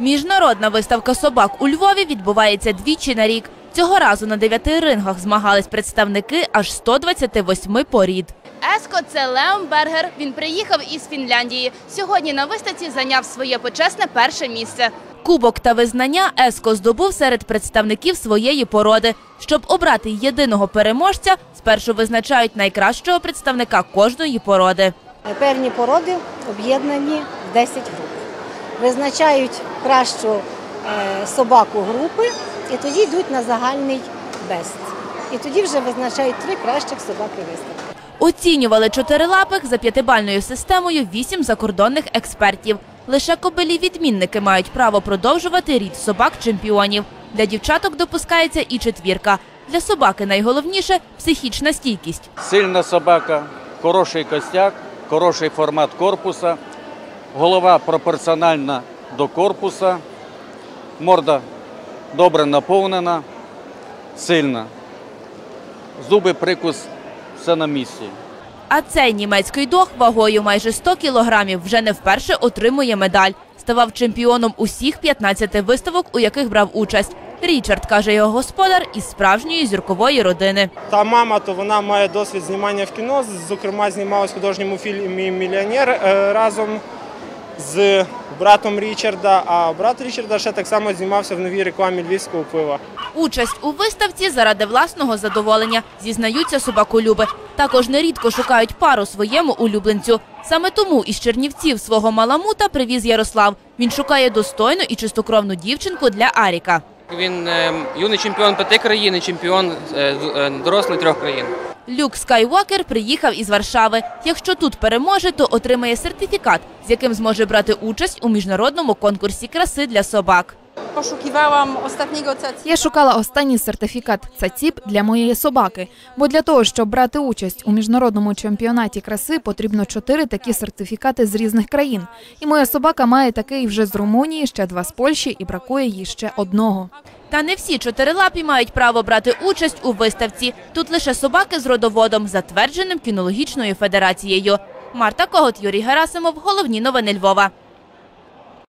Міжнародна виставка собак у Львові відбувається двічі на рік. Цього разу на дев'яти рингах змагались представники аж 128 порід. Еско це Леон Бергер. Він приїхав із Фінляндії. Сьогодні на виставці зайняв своє почесне перше місце. Кубок та визнання Еско здобув серед представників своєї породи. Щоб обрати єдиного переможця, спершу визначають найкращого представника кожної породи. Певні породи об'єднані в 10 груп. Визначають кращу е, собаку групи і тоді йдуть на загальний бест. І тоді вже визначають три кращих собаки виставки. Оцінювали чотирилапих за п'ятибальною системою вісім закордонних експертів. Лише кобилі-відмінники мають право продовжувати рід собак-чемпіонів. Для дівчаток допускається і четвірка. Для собаки найголовніше психічна стійкість. Сильна собака, хороший костяк, хороший формат корпуса, голова пропорціональна до корпуса, морда добре наповнена, сильна. Зуби, прикус, все на місці. А цей німецький дог вагою майже 100 кілограмів вже не вперше отримує медаль. Ставав чемпіоном усіх 15 виставок, у яких брав участь. Річард, каже його господар, із справжньої зіркової родини. Та мама, то вона має досвід знімання в кіно. Зокрема, знімалась в художньому фільмі Мільйонер е, разом з братом Річарда. А брат Річарда ще так само знімався в новій рекламі львівського пива. Участь у виставці заради власного задоволення, зізнаються собаколюби. Також нерідко шукають пару своєму улюбленцю. Саме тому із Чернівців свого маламута привіз Ярослав. Він шукає достойну і чистокровну дівчинку для Аріка. Він е, юний чемпіон п'яти країн і чемпіон е, з- е, дорослий трьох країн. Люк Скайуокер приїхав із Варшави. Якщо тут переможе, то отримає сертифікат, з яким зможе брати участь у міжнародному конкурсі краси для собак. Poszukiwałam ostatniego caci. Я шукала останній сертифікат ЦАЦІП для моєї собаки, бо для того, щоб брати участь у міжнародному чемпіонаті краси, потрібно чотири такі сертифікати з різних країн. І моя собака має такий вже з Румунії, ще два з Польщі, і бракує їй ще одного. Та не всі чотирилапі мають право брати участь у виставці. Тут лише собаки з родоводом, затвердженим кінологічною федерацією. Марта Когот, Юрій Герасимов. Головні новини Львова.